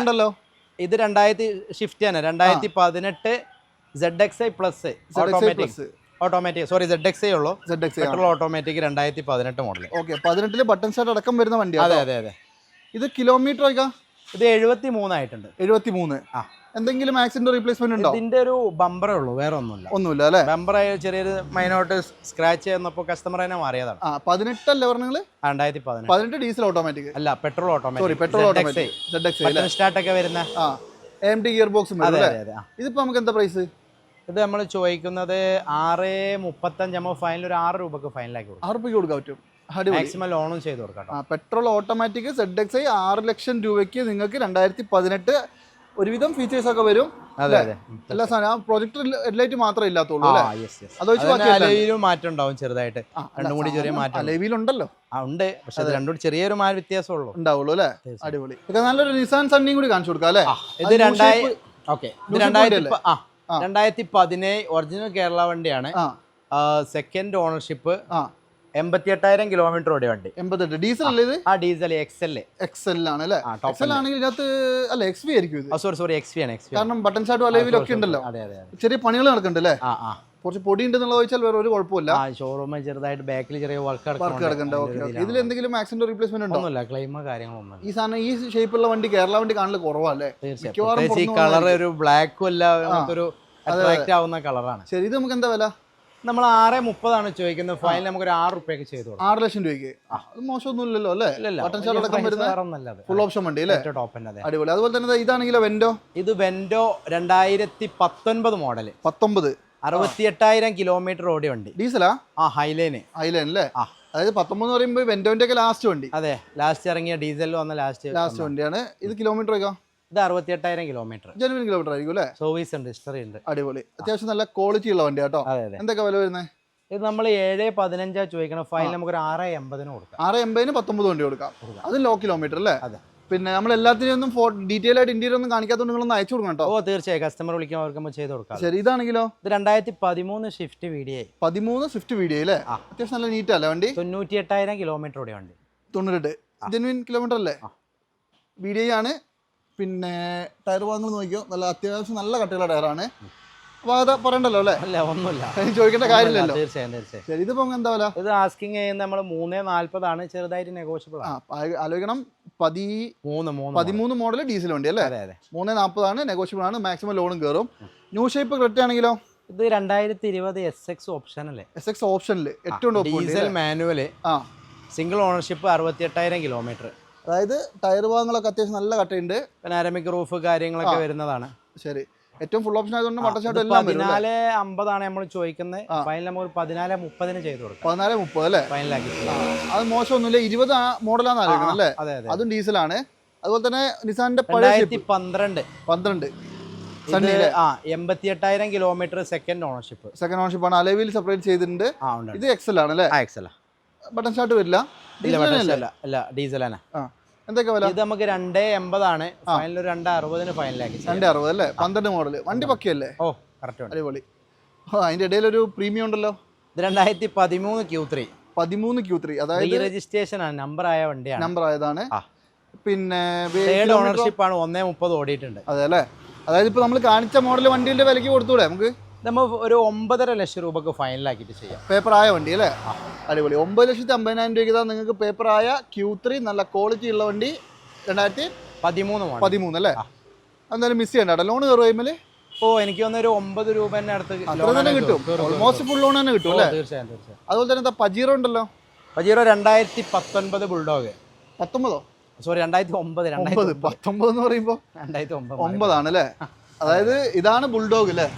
ഉണ്ടല്ലോ. ഇത് രണ്ടായിരത്തി ഷിഫ്റ്റ് ആണ് രണ്ടായിരത്തി പതിനെട്ട് Z X I plus automatic automatic sorry Z X ഉള്ളു. സെഡ് എക്സ് പെട്രോൾ ഓട്ടോമാറ്റിക് രണ്ടായിരത്തി പതിനെട്ട് മോഡൽ ഓക്കെ പതിനെട്ടിൽ ബട്ടൺ സ്റ്റാർട്ട് അടക്കം വരുന്ന വണ്ടി അതെ അതെ അതെ. ഇത് കിലോമീറ്റർ ഒക്കെ ഇത് എഴുപത്തി മൂന്നായിട്ടുണ്ട് എഴുപത്തി മൂന്ന് ആ. എന്തെങ്കിലും ആക്സിഡന്റ് റീപ്ലേസ്മെന്റ് ഉണ്ടോ? ഇതിന്റെ ഒരു ബമ്പറേ ഉള്ളൂ വേറെ ഒന്നുമില്ല. ഒന്നുമില്ല അല്ലേ? ബമ്പർ ചെറിയൊരു മൈനോട്ട് സ്ക്രാച്ച് ചെയ്യുന്നപ്പോൾ കസ്റ്റമർ തന്നെ മാറിയതാണ്. ആ പതിനെട്ടല്ലേ പറഞ്ഞു രണ്ടായിരത്തി പതിനെട്ട് പതിനെട്ട് ഡീസൽ ഓട്ടോമാറ്റിക് അല്ല petrol sorry automatic petrol automatic start ഒക്കെ വരുന്ന ആ എം ടി ഗിയർ ബോക്സും ഇതിപ്പോ നമുക്ക് എന്താ പ്രൈസ് ഇത് നമ്മൾ ചോദിക്കുന്നത് ആറ് മുപ്പത്തഞ്ച് നമ്മൾ ഫൈനൽ ഒരു ആറ് രൂപക്ക് ഫൈനലാക്കി കൊടുക്കും. ആറ് രൂപയ്ക്ക് കൊടുക്കാൻ പറ്റും. മാക്സിമം ലോണും ചെയ്ത് കൊടുക്കാം petrol automatic Z X I ആറ് ലക്ഷം രൂപയ്ക്ക് നിങ്ങൾക്ക് രണ്ടായിരത്തി പതിനെട്ട് ഒരുവിധം ഫീച്ചേഴ്സ് ഒക്കെ വരും. അതെ അതെ. എല്ലാ സാധനം പ്രൊജക്ടർ ഹെഡ്ലൈറ്റ് മാത്രമേ ഇല്ലാത്തുള്ളൂ മാറ്റം ഉണ്ടാവും ചെറുതായിട്ട്. രണ്ടും കൂടി ചെറിയ മാറ്റം ആ ഉണ്ട്. പക്ഷെ അത് രണ്ടും ചെറിയൊരു വ്യത്യാസം വ്യത്യാസമുള്ളൂ. ഉണ്ടാവുള്ളൂ അല്ലേ. അടിപൊളി. നല്ലൊരു നിസാൻ സണ്ണിയും കൂടി കാണിച്ചു കൊടുക്കാം അല്ലേ? ഇത് രണ്ടായിരം രണ്ടായി ഓക്കെ ഇത് രണ്ടായിരത്തി ആ ആ. രണ്ടായിരത്തി പതിനേഴ് ഒറിജിനൽ കേരള വണ്ടിയാണ്. സെക്കൻഡ് ഓണർഷിപ്പ് എൺപത്തി എട്ടായിരം കിലോമീറ്റർ ഓടിയ വണ്ടി. എൺപത്തെട്ട്. ഡീസൽ അല്ലേ ഇത്? ആ diesel X L X L ആണ് അല്ലേ? എക്സ് എൽ ആണെങ്കിൽ ഇതിനകത്ത് അല്ല എക്സ് വി ആയിരിക്കും സോറി സോറി എക്സ് വി ആണ് എക്സ് കാരണം ബട്ടൺ ഷാട്ടും അലവിലൊക്കെ ഉണ്ടല്ലോ. അതെ അതെ അതെ. ചെറിയ പണികൾ നടക്കുന്നുണ്ട് അല്ലേ? ആ ആ. കുറച്ച് പൊടി ഉണ്ടെന്നുള്ളത് വെച്ചാൽ വേറെ ഒരു കുഴപ്പമില്ല. ഷോറൂമിൽ ചെറുതായിട്ട് ബാക്കിൽ ചെറിയ വർക്ക് വർക്ക് കിടക്കണ്ട ഓക്കെ ഇതിൽ എന്തെങ്കിലും ആക്സിഡന്റ് റീപ്ലേസ്മെന്റ് ഉണ്ടോ? ക്ലെയിമോ കാര്യങ്ങളൊന്നും ഈ സാധനം ഈ ഷേപ്പുള്ള വണ്ടി കേരള വണ്ടി കാണൽ കുറവല്ലേ? തീർച്ചയായും. കളർ ഒരു ബ്ലാക്കും അല്ല നമുക്കൊരു അട്രാക്റ്റ് ആവുന്ന കളറാണ് ശരി ഇത് നമുക്ക് എന്താ വില? നമ്മൾ ആറ് മുപ്പതാണ് ചോദിക്കുന്നത്. ഫൈനൽ നമുക്ക് ഒരു ആറ് റുപ്യക്ക് ചെയ്തു ആറ് ലക്ഷം രൂപയ്ക്ക്? അത് മോശമൊന്നുമില്ലല്ലോ അല്ലേ? ഫുൾ ഓപ്ഷൻ വണ്ടി അല്ലേ? അടിപൊളി. അതുപോലെ തന്നെ ഇതാണെങ്കിലോ വെൻഡോ ഇത് വെൻഡോ രണ്ടായിരത്തി പത്തൊൻപത് മോഡൽ പത്തൊമ്പത്. അറുപത്തി എട്ടായിരം കിലോമീറ്റർ ഓടിയ വണ്ടി. ഡീസലാ? ആ ഹൈലൈന്. ഹൈലൈൻ അല്ലേ ആ. അതായത് പത്തൊമ്പത് പറയുമ്പോൾ വെന്റോന്റെ ഒക്കെ ലാസ്റ്റ് വണ്ടി. അതെ ലാസ്റ്റ് ഇറങ്ങിയ ഡീസൽ വന്ന ലാസ്റ്റ് ലാസ്റ്റ് വണ്ടിയാണ്. ഇത് കിലോമീറ്റർ ഒക്കെ ഇത് അറുപത്തി എട്ടായിരം കിലോമീറ്റർ ജനുവൻ കിലോമീറ്റർ ആയിരിക്കും അല്ലേ? സർവീസ് ഉണ്ട് ഹിസ്റ്ററി ഉണ്ട്. അടിപൊളി. അത്യാവശ്യം നല്ല ക്വാളിറ്റി ഉള്ള വണ്ടി കേട്ടോ. എന്തൊക്കെ വില വരുന്നത് ഇത് നമ്മൾ ഏഴ് പതിനഞ്ചാ ചോദിക്കണം ഫൈനൽ നമുക്ക് ഒരു ആറ് എൺപതിന് കൊടുക്കാം. ആറ് എൺപതിന് പത്തൊമ്പത് വണ്ടി കൊടുക്കാം. അത് ലോ കിലോമീറ്റർ അല്ലേ? അതെ. പിന്നെ നമ്മൾ എല്ലാത്തിനും ഒന്നും ഡീറ്റെയിൽ ആയിട്ട് ഇന്ത്യയിൽ ഒന്നും കാണിക്കാത്തതുകൊണ്ട് നിങ്ങളൊന്ന് അയച്ചു കൊടുക്കണം കേട്ടോ. ഓ തീർച്ചയായും. കസ്റ്റമർ വിളിക്കുമ്പോൾ അവർക്ക് ചെയ്ത് കൊടുക്കാം ശരി ഇതാണെങ്കിലോ? ഇത് രണ്ടായിരത്തി പതിമൂന്ന് സ്വിഫ്റ്റ് വീഡിയോ പതിമൂന്ന് സ്വിഫ്റ്റ് വീഡിയോ അല്ലേ. അത്യാവശ്യം നല്ല നീറ്റ് അല്ലേ വണ്ടി? തൊണ്ണൂറ്റി എട്ടായിരം കിലോമീറ്റർ ഓടിയ വണ്ടി. തൊണ്ണൂറ്റെട്ട്. ജെനുവിൻ കിലോമീറ്റർ അല്ലേ? വീഡിയോ ആണ്. പിന്നെ ടയർ ഭാഗങ്ങൾ നോക്കിയോ നല്ല അത്യാവശ്യം നല്ല കട്ടിയുള്ള ടയറാണ് അപ്പോൾ അത് പറയണ്ടല്ലോ അല്ലേ? അല്ല ഒന്നുമില്ല. ചോദിക്കേണ്ട കാര്യമില്ലല്ലോ. തീർച്ചയായും തീർച്ചയായും. ശരി ഇതിപ്പം എന്താ വില? ഇത് ആസ്കിങ് ചെയ്യുന്ന നമ്മൾ മൂന്ന് നാല്പതാണ് ചെറുതായിട്ട് നെഗോഷ്യബിൾ ആ ആലോചിക്കണം. പതി മൂന്ന് മൂന്ന് പതിമൂന്ന് മോഡൽ ഡീസൽ വണ്ടി അല്ലേ? അതെ അതെ. മൂന്ന് നാൽപ്പതാണ് നെഗോഷ്യബിൾ ആണ്. മാക്സിമം ലോണും കയറും ന്യൂ ഷേപ്പ് ക്രെറ്റ് ആണെങ്കിലോ? ഇത് രണ്ടായിരത്തി ഇരുപത് എസ് എക്സ് ഓപ്ഷൻ അല്ലേ എസ് എക്സ് ഓപ്ഷനിൽ ഏറ്റവും ഡീസൽ മാനുവൽ ആ. സിംഗിൾ ഓണർഷിപ്പ് അറുപത്തി എട്ടായിരം കിലോമീറ്റർ അതായത് ടയർ ഭാഗങ്ങളൊക്കെ അത്യാവശ്യം നല്ല കട്ടയുണ്ട്. പിന്നെ അരമിക് റൂഫ് കാര്യങ്ങളൊക്കെ വരുന്നതാണ്. ശരി. ഏറ്റവും ഫുൾ ഓപ്ഷൻ ആയതുകൊണ്ട് ഇത് എല്ലാം? പതിനാല് അമ്പതാണ് നമ്മൾ ചോദിക്കുന്നത് ഫൈനൽ നമ്മൾ പതിനാല് മുപ്പതിന് ചെയ്ത് കൊടുക്കും. പതിനാല് മുപ്പത് അല്ലേ? ഫൈനലാക്കി അത് മോശമൊന്നുമില്ല. ഇരുപത് മോഡലാന്ന് ആലോചിക്കണം അല്ലേ? അതെ ഡീസലാണ്. അതുപോലെ തന്നെ നിസാന്റെ പഴയ പന്ത്രണ്ട്. പന്ത്രണ്ട്. എൺപത്തി എട്ടായിരം kilometre second ownership second ownership ആണ്. അലവിൽ സെപ്പറേറ്റ് ചെയ്തിട്ടുണ്ട്. ഇത് എക്സൽ ആണ് അല്ലേ? ആ എക്സല ബട്ടൺ ഷാട്ട് വരില്ല. ഡീസൽ ആ. എന്തൊക്കെ വില? ഇത് നമുക്ക് രണ്ടേ എൺപതാണ്. ഫൈനൽ ഒരു രണ്ട് അറുപതിന് ഫൈനലാക്കി രണ്ട് അറുപത് അല്ലേ? പന്ത്രണ്ട് മോഡൽ വണ്ടി പക്കയല്ലേ? ഓ കറക്റ്റ് അടിപൊളി. ഓ അതിന്റെ ഇടയിൽ ഒരു പ്രീമിയം ഉണ്ടല്ലോ? ഇത് രണ്ടായിരത്തി പതിമൂന്ന് ക്യൂ ത്രീ പതിമൂന്ന് ക്യൂ ത്രീ അതായത് രജിസ്ട്രേഷൻ ആണ് നമ്പർ ആയ വണ്ടിയാണ്. നമ്പർ ആയതാണ് പിന്നെ ഓണർഷിപ്പ് ആണ് ഒന്നേ മുപ്പത് ഓടിയിട്ടുണ്ട്. അതെ അല്ലേ? അതായത് ഇപ്പൊ നമ്മൾ കാണിച്ച മോഡൽ വണ്ടിയുടെ വിലക്ക് കൊടുത്തൂടെ നമുക്ക്? നമ്മൾ ഒരു ഒമ്പതര ലക്ഷം രൂപക്ക് ഫൈനലാക്കിയിട്ട് ചെയ്യാം. പേപ്പർ ആയ വണ്ടി അല്ലേ? അടിപൊളി. ഒമ്പത് ലക്ഷത്തി അമ്പതിനായിരം രൂപയ്ക്ക് തന്നെ നിങ്ങൾക്ക് പേപ്പർ ആയ ക്യൂ ത്രീ നല്ല ക്വാളിറ്റി ഉള്ള വണ്ടി രണ്ടായിരത്തി പതിമൂന്ന് പതിമൂന്ന് അല്ലേ. എന്തായാലും മിസ് ചെയ്യണ്ട ലോൺ കയറി കഴിയുമ്പോൾ ഓ എനിക്ക് വന്ന ഒരു ഒമ്പത് രൂപ തന്നെ അടുത്ത് തന്നെ കിട്ടും. ഓൾമോസ്റ്റ് ഫുൾ ലോൺ തന്നെ കിട്ടും അല്ലേ? തീർച്ചയായും തീർച്ചയായും. അതുപോലെ തന്നെ എന്താ പജീറോ ഉണ്ടല്ലോ? പജീറോ രണ്ടായിരത്തി പത്തൊൻപത് ബുൾഡോഗ് പത്തൊമ്പതോ? സോറി രണ്ടായിരത്തി ഒമ്പത് രണ്ടായിരത്തി പത്തൊമ്പത് എന്ന് പറയുമ്പോൾ രണ്ടായിരത്തി ഒമ്പത് ഒമ്പതാണ് അല്ലേ? അതായത് ഇതാണ് ബുൾഡോഗ് അല്ലേ.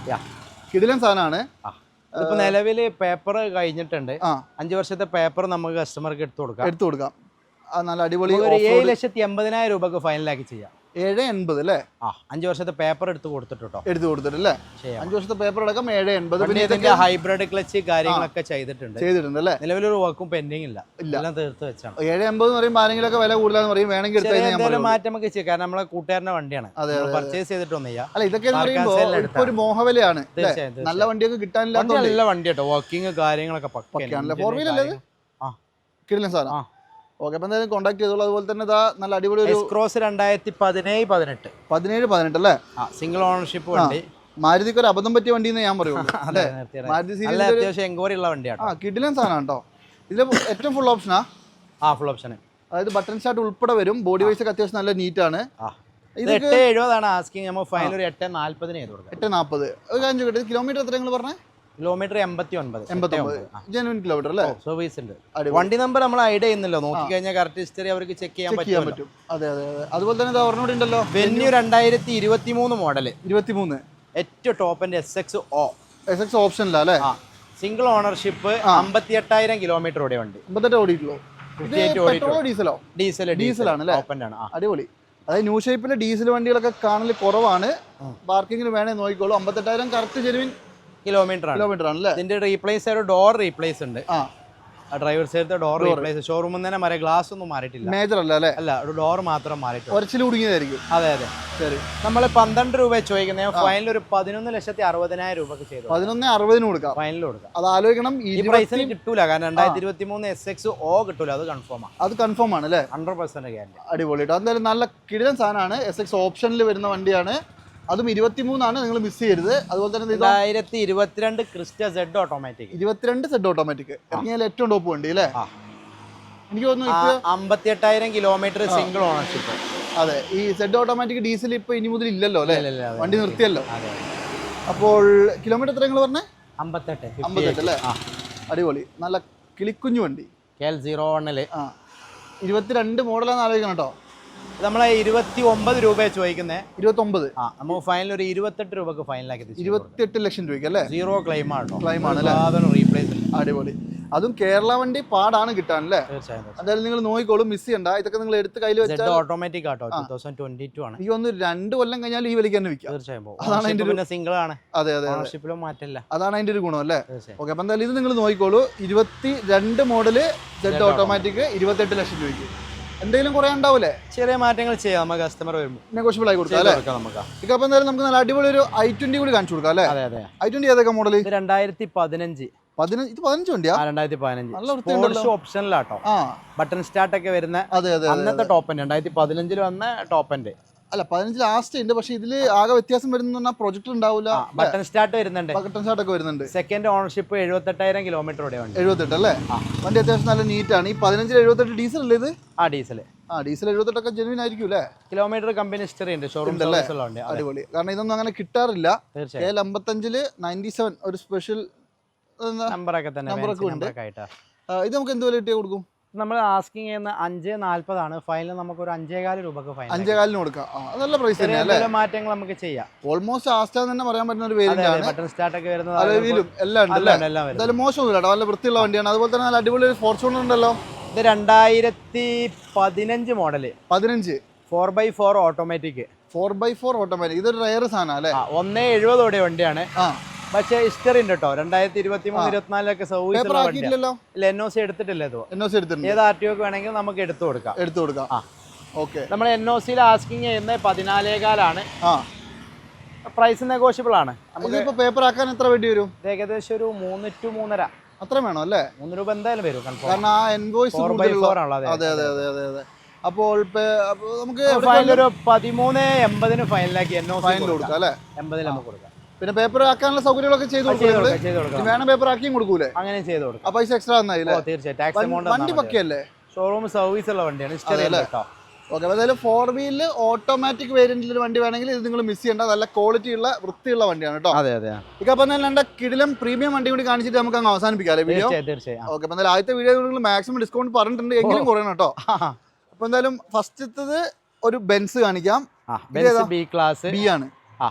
കിടിലൻ സാധനമാണ്. ഇപ്പൊ നിലവിൽ പേപ്പർ കഴിഞ്ഞിട്ടുണ്ട്. അഞ്ചു വർഷത്തെ പേപ്പർ നമുക്ക് കസ്റ്റമർക്ക് എടുത്തു കൊടുക്കാം. എടുത്തു കൊടുക്കാം. നല്ല അടിപൊളി ഏഴ്. ലക്ഷത്തി എൺപതിനായിരം രൂപക്ക് ഫൈനലാക്കി ചെയ്യാം. ഏഴ് എൺപത് അല്ലേ? ആ അഞ്ച് വർഷത്തെ പേപ്പർ എടുത്ത് കൊടുത്തിട്ടോ എടുത്ത് എടുത്തു കൊടുത്തിട്ട് അല്ലേ അഞ്ച് വർഷത്തെ പേപ്പർ അടക്കം ഏഴ് എൺപത്. പിന്നെ ഇതിന്റെ ഹൈബ്രിഡ് ക്ലച്ച് കാര്യങ്ങളൊക്കെ ചെയ്തിട്ടുണ്ട് ചെയ്തിട്ടുണ്ട്. അല്ലേ നിലവിലൊരു വർക്കും പെൻഡിങ് ഇല്ല. എല്ലാം തീർത്ത് വെച്ചാണ്. ഏഴ് എൺപത് എന്ന് പറയുമ്പോൾ ആരെങ്കിലൊക്കെ വില കൂടുതലാന്ന് പറയും. വേണമെങ്കിൽ എന്തെങ്കിലും മാറ്റം ഒക്കെ ചെയ്യാം. കാരണം നമ്മളെ കൂട്ടുകാരന്റെ വണ്ടിയാണ്. പർച്ചേസ് ചെയ്തിട്ടൊന്നില്ല അല്ല ഇതൊക്കെ എന്ന് പറയുമ്പോൾ ഇപ്പൊ ഒരു മോഹവലയാണ് നല്ല. വണ്ടിയൊക്കെ കിട്ടാനില്ല നല്ല വണ്ടി കേട്ടോ. വർക്കിംഗ് കാര്യങ്ങളൊക്കെ പക്കയാണല്ലേ? അല്ലേ ആ. കിട്ടില്ല സാധനം. ആ. ഓക്കെ അപ്പം എന്തായാലും കോൺടാക്ട് ചെയ്തോളൂ. അതുപോലെ തന്നെ ഇതാ നല്ല അടിപൊളി ഒരു ക്രോസ് രണ്ടായിരത്തി പതിനേഴ് പതിനെട്ട്. പതിനേഴ് പതിനെട്ട് അല്ലേ? സിംഗിൾ ഓണർഷിപ്പ് വണ്ടി. മാരുതിക്ക് ഒരു അബദ്ധം പറ്റിയ വണ്ടി എന്ന് ഞാൻ പറയുള്ളൂ. അല്ലേ? മാരുതി നല്ല സീരീസ് അത്യാവശ്യം എൻക്വയറി ഉള്ള വണ്ടിയാണ് ആ കിടിലൻ സാധനം കേട്ടോ. ഇതിൽ ഏറ്റവും ഫുൾ ഓപ്ഷനാ ആ? ഫുൾ ഓപ്ഷൻ അതായത് ബട്ടൺ സ്റ്റാർട്ട് ഉൾപ്പെടെ വരും. ബോഡി വൈസ് ഒക്കെ അത്യാവശ്യം നല്ല നീറ്റ് ആണ്. എട്ട് എഴുപതാണ്. ആസ്കിങ് നമ്മൾ ഫൈനൽ ഒരു എട്ട് നാല്പതിന് ചെയ്ത് കൊടുക്കാം. എട്ട് നാൽപ്പത്. കിലോമീറ്റർ എത്ര നിങ്ങൾ പറഞ്ഞേ? കിലോമീറ്റർ എൺപത്തി ഒൻപത് എൺപത്തി ജെനുവിൻ കിലോമീറ്റർ അല്ലേ? സർവീസ് ഉണ്ട് വണ്ടി നമ്പർ നമ്മൾ ഐഡ് ചെയ്യുന്നല്ലോ. നോക്കി കഴിഞ്ഞാൽ കറക്റ്റ് ഹിസ്റ്ററി അവർക്ക് ചെക്ക് ചെയ്യാൻ പറ്റും പറ്റും. അതെ അതെ അതെ. അതുപോലെ തന്നെ ഇതാ ഒരെണ്ണം ഉണ്ടല്ലോ. വെന്യൂ രണ്ടായിരത്തി ഇരുപത്തി മൂന്ന് മോഡൽ ഇരുപത്തിമൂന്ന്. ഏറ്റവും ടോപ്പിന്റെ S X O S X option അല്ലേ? സിംഗിൾ ഓണർഷിപ്പ് അമ്പത്തി എട്ടായിരം കിലോമീറ്റർ ഓടിയ വണ്ടി. അമ്പത്തെട്ട് ഓടിയിട്ടുള്ളൂ. ഇത് 58 പെട്രോളോ ഡീസലോ ഡീസൽ ഡീസലാണ്? ആണ്? അടിപൊളി. അതായത് ന്യൂ ഷേപ്പിലെ ഡീസൽ വണ്ടികളൊക്കെ കാണൽ കുറവാണ്. പാർക്കിങ്ങിന് വേണേ നോക്കിക്കോളൂ. അമ്പത്തെട്ടായിരം കറക്റ്റ് ജെനുവിൻ കിലോമീറ്റർ ആണ്. കിലോമീറ്റർ ആണല്ലേ? ഇതിന്റെ റീപ്ലേസ് ഒരു ഡോർ റീപ്ലേസ് ഉണ്ട്. ആ. ഡ്രൈവർ സൈഡത്തെ ഡോർ റീപ്ലേസ് ഷോറൂമിൽ തന്നെ മറിയ ഗ്ലാസ് ഒന്നും മാറിയിട്ടില്ല. മേജർ അല്ല അല്ലേ? അല്ല ഒരു ഡോർ മാത്രം മാറിയിട്ടുണ്ട്. ഒരച്ചിൽ കുടുങ്ങിയതായിരിക്കും. അതെ അതെ. ശരി. നമ്മൾ പന്ത്രണ്ട് രൂപ ചോദിക്കുന്നത്. ഫൈനൽ ഒരു പതിനൊന്ന് ലക്ഷത്തി അറുപതിനായിരം രൂപക്ക് ചെയ്തു. പതിനൊന്ന് അറുപതിന് കൊടുക്കാം. ഫൈനൽ കൊടുക്കാം. അത് ആലോചിക്കണം. ഈ പ്രൈസിന് കിട്ടൂല. കാരണം രണ്ടായിരത്തി ഇരുപത്തി മൂന്ന് എസ് എക്സ് ഓ കിട്ടൂല. അത് കൺഫേം ആണ് അത് കൺഫേം ആണ് അല്ലേ? ഹൺഡ്രഡ് പെർസെന്റ് ഗ്യാരണ്ടി അടിപൊളി കേട്ടോ എന്തായാലും നല്ല കിടിലൻ സാധനമാണ്. എസ് എക്സ് ഓപ്ഷനിൽ വരുന്ന വണ്ടിയാണ്. അതും ഇരുപത്തിമൂന്നാണ് നിങ്ങൾ മിസ് ചെയ്യരുത്. അതുപോലെ തന്നെ രണ്ടായിരത്തി ഇരുപത്തിരണ്ട് ക്രിസ്റ്റ സെഡ് ഓട്ടോമാറ്റിക് ഇരുപത്തിരണ്ട് സെഡ് ഓട്ടോമാറ്റിക് ഇറങ്ങിയാൽ ഏറ്റവും ടോപ്പ് വണ്ടി അല്ലേ? എനിക്ക് തോന്നുന്നു അമ്പത്തി എട്ടായിരം കിലോമീറ്റർ സിംഗിൾ ഓണർഷിപ്പ് അതെ ഈ സെഡ് ഓട്ടോമാറ്റിക് ഡീസൽ ഇപ്പൊ ഇനി മുതൽ ഇല്ലല്ലോ അല്ലേ? വണ്ടി നിർത്തിയല്ലോ. അപ്പോൾ കിലോമീറ്റർ എത്ര നിങ്ങൾ പറഞ്ഞേ? അമ്പത്തെട്ട് അമ്പത്തെട്ട് അല്ലേ? അടിപൊളി. നല്ല കിളിക്കുഞ്ഞു വണ്ടി. കെ എൽ സീറോ വണ്ണിൽ ആ. ഇരുപത്തിരണ്ട് മോഡലാന്ന് ആലോചിക്കണം കേട്ടോ. നമ്മളെ ഇരുപത്തി ഒമ്പത് രൂപ ചോദിക്കുന്നത് ഇരുപത്തൊമ്പത്. ആ നമുക്ക് ഫൈനൽ ഒരു ഇരുപത്തെട്ട് രൂപക്ക് ഫൈനലാക്കി ഇരുപത്തെട്ട് ലക്ഷം രൂപയ്ക്ക് അല്ലേ? സീറോ ക്ലെയിം ആണോ ക്ലെയിം ആണ്? റീപ്ലേസ് അടിപൊളി. അതും കേരള വണ്ടി പാടാണ് കിട്ടാൻ അല്ലേ? തീർച്ചയായും എന്തായാലും നിങ്ങൾ നോക്കിക്കോളും മിസ് ചെയ്യണ്ട. ഇതൊക്കെ നിങ്ങൾ എടുത്ത് കയ്യിൽ വെച്ചാൽ ഓട്ടോമാറ്റിക് ആട്ടോ. ടൂ തൗസൻഡ് ട്വന്റി ടു ആണ്. ഈ ഒന്ന് രണ്ട് കൊല്ലം കഴിഞ്ഞാൽ ഈ വിലയ്ക്ക് തന്നെ വിൽക്കാം. തീർച്ചയായും. അതാണ് അതിന്റെ സിംഗിൾ ആണ്. അതെ അതെ ഓണർഷിപ്പിലും മാറ്റില്ല അതാണ് അതിന്റെ ഒരു ഗുണം അല്ലേ? ഓക്കെ അപ്പൊ എന്തായാലും ഇത് നിങ്ങൾ നോക്കിക്കോളൂ. ഇരുപത്തി രണ്ട് മോഡൽ ജെഡ് ഓട്ടോമാറ്റിക് ഇരുപത്തെട്ട് ലക്ഷം രൂപയ്ക്ക്. എന്തെങ്കിലും കുറേ ഉണ്ടാവില്ലേ ചെറിയ മാറ്റങ്ങൾ ചെയ്യാം നമുക്ക് കസ്റ്റമർ വരുമ്പോൾ നെഗോഷ്യബിൾ ആയി കൊടുക്കാം അല്ലേ? നമുക്ക്. ഇപ്പം എന്തായാലും നമുക്ക് നല്ല അടിപൊളി ഒരു ഐ ട്വന്റി കൂടി കാണിച്ചു കൊടുക്കാം അല്ലേ? അതെ അതെ. ഐ ട്വന്റി ഏതൊക്കെ മോഡൽ രണ്ടായിരത്തി പതിനഞ്ച് പതിനഞ്ച് ഇത് പതിനഞ്ച് വണ്ടിയാ? രണ്ടായിരത്തി പതിനഞ്ച് ഓപ്ഷനിലാട്ടോ ബട്ടൺ സ്റ്റാർട്ട് ഒക്കെ വരുന്ന അന്നത്തെ ടോപ്പ് രണ്ടായിരത്തി പതിനഞ്ചിൽ വന്ന ടോപ്പ് അല്ല പതിനഞ്ച് ലാസ്റ്റ് ഉണ്ട്. പക്ഷെ ഇതിൽ ആകെ വ്യത്യാസം വരുന്ന പറഞ്ഞാൽ പ്രൊജക്ടർ ഉണ്ടാവില്ല. ബട്ടൺ സ്റ്റാർട്ട് വരുന്നുണ്ട്. ബട്ടൺ സ്റ്റാർട്ട് ഒക്കെ വരുന്നുണ്ട്. സെക്കൻഡ് ഓണർഷിപ്പ് എഴുപത്തെട്ടായിരം കിലോമീറ്റർ വണ്ടി. എഴുപത്തെട്ട് അല്ലേ? വണ്ടി അത്യാവശ്യം നല്ല നീറ്റ് ആണ്. ഈ പതിനഞ്ചിൽ എഴുപത്തെട്ട് ഡീസൽ അല്ലേ ഇത്? ആ ഡീസൽ ആ ഡീസൽ എഴുപത്തെട്ടൊക്കെ ജെനുവിൻ ആയിരിക്കും അല്ലേ? കിലോമീറ്റർ കമ്പനി ഹിസ്റ്ററി ഉണ്ട്. ഷോറൂം അടിപൊളി. കാരണം ഇതൊന്നും അങ്ങനെ കിട്ടാറില്ല. അമ്പത്തഞ്ചിൽ നയന്റി സെവൻ ഒരു സ്പെഷ്യൽ നമ്പറൊക്കെ തന്നെ നമ്പറൊക്കെ ഉണ്ട്. ഇത് നമുക്ക് എന്ത് വില കിട്ടിയാൽ കൊടുക്കും? നമ്മൾ ആസ്കിങ് ചെയ്യുന്ന അഞ്ച് നാല്പതാണ്. ഫൈനൽ നമുക്ക് ഒരു അഞ്ചേകാൽ രൂപക്ക് ഫൈനൽ അഞ്ചേകാലിന് കൊടുക്കാം. അതല്ല പ്രൈസ് തന്നെ മാറ്റങ്ങൾ നമുക്ക് ചെയ്യാം. ഓൾമോസ്റ്റ് ആസ്റ്റാന്ന് തന്നെ പറയാൻ പറ്റുന്ന ഒരു വേരിയന്റ് ബട്ടൺ സ്റ്റാർട്ട് ഒക്കെ വരുന്നത് എല്ലാം ഉണ്ട് എല്ലാം എന്തായാലും മോശമൊന്നുമില്ല നല്ല വൃത്തിയുള്ള വണ്ടിയാണ്. അതുപോലെ തന്നെ നല്ല അടിപൊളി ഒരു ഫോർച്യൂണർ ഉണ്ടല്ലോ. ഇത് രണ്ടായിരത്തി പതിനഞ്ച് മോഡൽ പതിനഞ്ച്. Four by four automatic four by four automatic ഇതൊരു റയർ സാധനം അല്ലേ? ഒന്നേ എഴുപതോടെ വണ്ടിയാണ്. ആ. പക്ഷേ ഹിസ്റ്ററി ഉണ്ട് കേട്ടോ രണ്ടായിരത്തി ഇരുപത്തി മൂന്ന് ഇരുപത്തിനാലിലൊക്കെ സർവീസ് ഇല്ല എൻ ഒ സി എടുത്തിട്ടില്ല ഇത് എൻ ഒ സി എടുത്തിട്ടുണ്ട് ഏത് ആർ ടി ഒക്കെ വേണമെങ്കിൽ നമുക്ക് എടുത്തു കൊടുക്കാം. എടുത്തു കൊടുക്കാം. ആ. ഓക്കെ. നമ്മൾ എൻ ഒ സിയിൽ ആസ്കിങ് ചെയ്യുന്നത് പതിനാലേകാലാണ്. ആ. പ്രൈസ് നെഗോഷ്യബിൾ ആണ്. ഇതിപ്പോ പേപ്പർ ആക്കാൻ എത്ര വേണ്ടി വരും? ഏകദേശം ഒരു മൂന്ന് ടു മൂന്നര. അത്ര വേണോ അല്ലേ? മൂന്ന് രൂപ എന്തായാലും വരും കാരണം ആ എൻവോയ്സ് ഫോർ ബൈ അതെ അതെ അതെ അതെ. അതെ അതെ അപ്പോൾ നമുക്ക് ഫൈനൽ ഒരു പതിമൂന്ന് എൺപതിന് ഫൈനലാക്കി എൻ ഒ സി കൊടുക്കാം അല്ലേ? എൺപതിൽ നമുക്ക് കൊടുക്കാം. പിന്നെ പേപ്പർ ആക്കാനുള്ള സൗകര്യങ്ങളൊക്കെ ചെയ്തു കൊടുക്കും വേണം പേപ്പർ ആക്കിയും കൊടുക്കൂലേ? അങ്ങനെ ചെയ്തു കൊടുക്കും. അപ്പൊ പൈസ എക്സ്ട്രാ തന്നായില്ലേ ഓ തീർച്ചയായും. ടാക്സ് എമൗണ്ട് വണ്ടി പക്കയല്ലേ? ഷോറൂം സർവീസ് ഉള്ള വണ്ടിയാണ്. ഓക്കെ അപ്പോൾ അതായത് ഫോർ വീലിൽ ഓട്ടോമാറ്റിക് വേരിയന്റിൽ ഒരു വണ്ടി വേണമെങ്കിൽ ഇത് നിങ്ങൾ മിസ് ചെയ്യേണ്ട. നല്ല ക്വാളിറ്റി ഉള്ള വൃത്തിയുള്ള വണ്ടിയാണ് കേട്ടോ. അതെ അതെ ഇപ്പൊ അപ്പം രണ്ട് കിടിലം പ്രീമിയം വണ്ടി കൂടി കാണിച്ചിട്ട് നമുക്ക് അങ്ങ് അവസാനിപ്പിക്കാം വീഡിയോ തീർച്ചയായും ഓക്കെ അപ്പം ആദ്യത്തെ വീഡിയോ നിങ്ങൾ മാക്സിമം ഡിസ്കൗണ്ട് പറഞ്ഞിട്ടുണ്ട്. എങ്കിലും കുറയണം കേട്ടോ. അപ്പോൾ എന്തായാലും ഫസ്റ്റത്തത് ഒരു ബെൻസ് കാണിക്കാം. ബി ക്ലാസ് ബി ആണ്. ആ.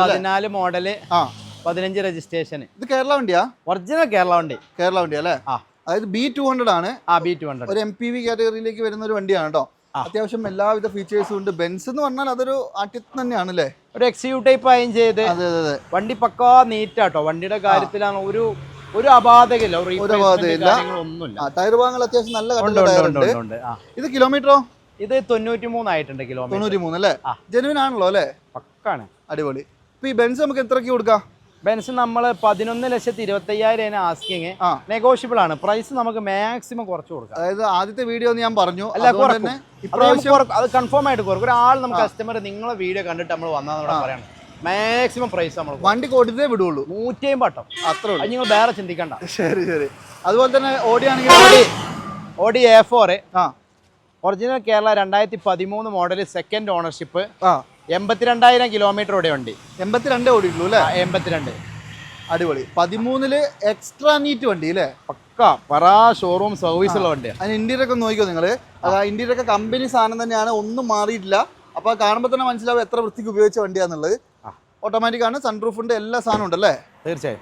പതിനാല് മോഡൽ പതിനഞ്ച് രജിസ്ട്രേഷൻ ഇത് കേരള വണ്ടിയാ? ഒറിജിനൽ കേരള വണ്ടി. കേരള വണ്ടി അല്ലേ? അതായത് ബി ടു ഹൺഡ്രഡ് ആണ്. ആ ബി ടു ഹൺഡ്രഡ് ഒരു എം പി വി കാറ്റഗറിയിലേക്ക് വരുന്ന ഒരു വണ്ടിയാണ് കേട്ടോ അത്യാവശ്യം എല്ലാവിധ ഫീച്ചേഴ്സും ഉണ്ട്. ബെൻസ് എന്ന് പറഞ്ഞാൽ അതൊരു ആട്ടിത്ത് തന്നെയാണ് അല്ലേ ഒരു എക്സ്യൂ ടൈപ്പ് ആയും ചെയ്ത്. അതെ അതെ വണ്ടി പക്കാ നീറ്റാട്ടോ വണ്ടിയുടെ കാര്യത്തിലാണ് ഒരു ഒരു അപാധകയില്ല. ഒരു അപാധകയില്ല. ടയർ ഭാഗങ്ങൾ അത്യാവശ്യം നല്ല കണ്ടുണ്ട് ഇത് കിലോമീറ്ററോ ഇത് തൊണ്ണൂറ്റി മൂന്നായിട്ടുണ്ട് കിലോമീറ്റർ തൊണ്ണൂറ്റി മൂന്ന് അല്ലേ? ജനുവിനാണല്ലോ ആണല്ലോ അല്ലേ? പക്കാണ്. അടിപൊളി. ഇപ്പൊ ഈ ബെൻസ് നമുക്ക് എത്രക്ക് കൊടുക്കാം? ബെൻസ് നമ്മൾ പതിനൊന്ന് ലക്ഷത്തി ഇരുപത്തി അയ്യായിരം ആസ്കിങ്. നെഗോഷ്യബിൾ ആണ്. പ്രൈസ് നമുക്ക് മാക്സിമം കുറച്ച് കൊടുക്കാം. അതായത് ആദ്യത്തെ വീഡിയോ ഞാൻ പറഞ്ഞു. അല്ല അത് നമുക്ക് ഇപ്രാവശ്യം അത് കൺഫേം ആയിട്ട് കുറക്കും. ഒരാൾ നമുക്ക് കസ്റ്റമർ നിങ്ങളെ വീഡിയോ കണ്ടിട്ട് നമ്മൾ വന്നാന്ന് പറയണം. മാക്സിമം പ്രൈസ് നമ്മൾ വണ്ടി കൊടുത്തേ വിടുള്ളൂ. നൂറ്റിയും പട്ടം അത്രേ ഉള്ളൂ. നിങ്ങൾ വേറെ ചിന്തിക്കണ്ട. ശരി ശരി. അതുപോലെ തന്നെ ഓടിയാണെങ്കിൽ ഓടി ഓടി എ ഫോർ ആ. ഒറിജിനൽ കേരള രണ്ടായിരത്തി പതിമൂന്ന് മോഡൽ സെക്കൻഡ് ഓണർഷിപ്പ് ആ. എൺപത്തിരണ്ടായിരം കിലോമീറ്റർ ഓടിയ വണ്ടി. എൺപത്തിരണ്ടേ ഓടിയിട്ടുള്ളൂ അല്ലേ? എൺപത്തിരണ്ട്. അടിപൊളി. പതിമൂന്നിൽ എക്സ്ട്രാ നീറ്റ് വണ്ടി അല്ലേ? പക്ക പറ ഷോറൂം സർവീസ് ഉള്ള വണ്ടിയാണ് അതിന് ഇന്റീരിയർ ഒക്കെ നോക്കിയോ നിങ്ങൾ അതാ ഇന്റീരിയർ ഒക്കെ കമ്പനി സാധനം തന്നെയാണ് ഒന്നും മാറിയിട്ടില്ല. അപ്പോൾ കാണുമ്പോൾ തന്നെ മനസ്സിലാവും എത്ര വൃത്തിക്ക് ഉപയോഗിച്ച വണ്ടിയാണെന്നുള്ളത് ഓട്ടോമാറ്റിക്കാണ് ഓട്ടോമാറ്റിക് ആണ് സൺറൂഫിന്റെ എല്ലാ സാധനവും ഉണ്ടല്ലേ തീർച്ചയായും.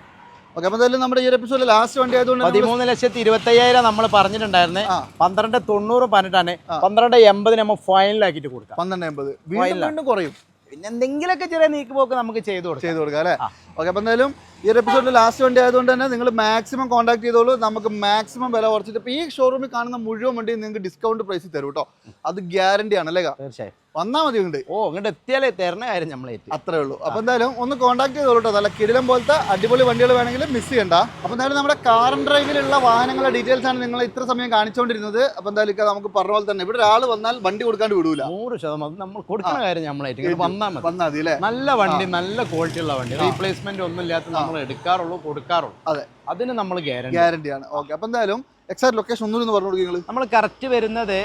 ഓക്കെ അപ്പൊ എന്തായാലും നമ്മുടെ ഈ എപ്പിസോഡിൽ ലാസ്റ്റ് വണ്ടി ആയതുകൊണ്ട് പതിമൂന്ന് ലക്ഷത്തി ഇരുപത്തി അയ്യായിരം നമ്മൾ പറഞ്ഞിട്ടുണ്ടായിരുന്നേ. ആ. പന്ത്രണ്ട് തൊണ്ണൂറ് പറഞ്ഞിട്ടാണ്. പന്ത്രണ്ട് എൺപത് നമ്മൾ ഫൈനലാക്കിയിട്ട് കൊടുക്കാം. പന്ത്രണ്ട് എൺപത്. വീണ്ടും വീണ്ടും കുറയും. പിന്നെ എന്തെങ്കിലുമൊക്കെ ചെറിയ നീക്കുപോക്ക് നമുക്ക് ചെയ്തു കൊടുക്കാം. ചെയ്ത് കൊടുക്കാം അല്ലേ? ഓക്കെ അപ്പൊ എന്തായാലും ഈ ഒരു എപ്പിസോഡിൽ ലാസ്റ്റ് വണ്ടി ആയതുകൊണ്ട് തന്നെ നിങ്ങൾ മാക്സിമം കോൺടാക്ട് ചെയ്തോളൂ. നമുക്ക് മാക്സിമം വില കുറച്ചിട്ട് ഈ ഷോറൂമിൽ കാണുന്ന മുഴുവൻ വണ്ടി നിങ്ങൾക്ക് ഡിസ്കൗണ്ട് പ്രൈസ് തരും കേട്ടോ. അത് ഗ്യാരണ്ടി ആണ് അല്ലേ തീർച്ചയായും. വന്നാൽ മതി ഉണ്ട് ഓ ഇങ്ങോട്ട് എത്തിയാലേ തരണ കാര്യം നമ്മളെ അത്രേ ഉള്ളൂ. അപ്പൊ എന്തായാലും ഒന്ന് കോൺടാക്ട് ചെയ്തോളൂ കേട്ടോ. നല്ല കിടിലം പോലത്തെ അടിപൊളി വണ്ടികൾ വേണമെങ്കിൽ മിസ് ചെയ്യണ്ട. അപ്പൊ എന്തായാലും നമ്മുടെ കാർ ഡ്രൈവിലുള്ള വാഹനങ്ങളുടെ ഡീറ്റെയിൽസ് ആണ് നിങ്ങൾ ഇത്ര സമയം കാണിച്ചുകൊണ്ടിരുന്നത് അപ്പൊ എന്തായാലും ഇപ്പൊ നമുക്ക് പറഞ്ഞ പോലെ തന്നെ ഇവിടെ ഒരാൾ വന്നാൽ വണ്ടി കൊടുക്കാണ്ട് വിടൂല. നൂറ് ശതമാനം. നമ്മൾ കൊടുക്കുന്ന കാര്യം നമ്മളായിട്ട്. വന്നാൽ മതി. വന്നാൽ മതി അല്ലേ? നല്ല വണ്ടി നല്ല ക്വാളിറ്റി ഉള്ള വണ്ടി. റീപ്ലേസ്മെന്റ് ഒന്നും ഇല്ലാത്ത നമ്മൾ എടുക്കാറുള്ളൂ കൊടുക്കാറുള്ളൂ. അതെ. അതിന് നമ്മൾ ഗ്യാരണ്ടി ഗ്യാരണ്ടിയാണ് ഓക്കെ അപ്പൊ എന്തായാലും എക്സാക്ട് ലൊക്കേഷൻ ഒന്ന് പറഞ്ഞു കൊടുക്കുക നിങ്ങൾ നമ്മൾ കറക്റ്റ് വരുന്നത്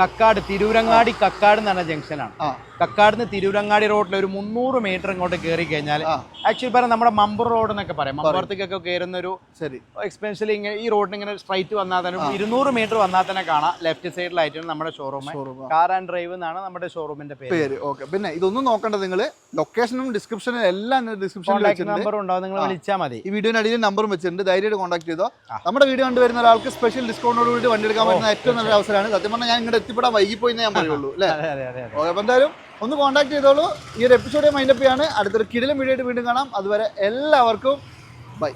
കക്കാട് തിരൂരങ്ങാടി കക്കാട് എന്ന് പറഞ്ഞ ജംഗ്ഷനാണ് കക്കാട് നിന്ന് തിരൂരങ്ങാടി റോഡിൽ ഒരു മുന്നൂറ് മീറ്റർ ഇങ്ങോട്ട് കയറി കഴിഞ്ഞാൽ ആക്ച്വലി പറയാം നമ്മുടെ മമ്പൂർ റോഡ് എന്നൊക്കെ പറയാം. മമ്പുറത്തേക്കൊക്കെ കയറുന്ന ഒരു ശരി. എക്സ്പെൻഷ്യലി ഇങ്ങനെ ഈ റോഡിന് ഇങ്ങനെ സ്ട്രൈറ്റ് വന്നാൽ തന്നെ ഇരുന്നൂറ് മീറ്റർ വന്നാൽ തന്നെ കാണാം. ലെഫ്റ്റ് സൈഡിലായിട്ടാണ് നമ്മുടെ ഷോറൂം കാർ ആൻഡ് ഡ്രൈവ് എന്നാണ് നമ്മുടെ ഷോറൂമിന്റെ പേര്. ഓക്കെ. പിന്നെ ഇതൊന്നും നോക്കണ്ട നിങ്ങൾ ലൊക്കേഷനും ഡിസ്ക്രിപ്ഷനും എല്ലാം ഡിസ്ക്രിപ്ഷനിൽ നമ്പർ ഉണ്ടാവും നിങ്ങൾ വിളിച്ചാൽ മതി. ഈ വീഡിയോയുടെ അടിയിൽ നമ്പറും വെച്ചിട്ടുണ്ട്. ധൈര്യമായിട്ട് കോൺടാക്ട് ചെയ്തോ. നമ്മുടെ വീഡിയോ കണ്ടുവരുന്ന ഒരാൾക്ക് സ്പെഷ്യൽ ഡിസ്കൗണ്ടോട് കൂടി വണ്ടി എടുക്കാൻ പറ്റുന്ന ഏറ്റവും നല്ല അവസരമാണ്. സത്യം പറഞ്ഞാൽ ഞാൻ ഇങ്ങോട്ട് എത്തിപ്പെടാൻ വൈകിപ്പോയി ഞാൻ പറയുള്ളൂ അല്ലേ? അപ്പോൾ എന്തായാലും ഒന്ന് കോൺടാക്ട് ചെയ്തോളൂ. ഈ ഒരു എപ്പിസോഡ് മൈൻഡപ്പ് ചെയ്യാണ്. അടുത്തൊരു കിടിലം വീഡിയോ ആയിട്ട് വീണ്ടും കാണാം. അതുവരെ എല്ലാവർക്കും ബൈ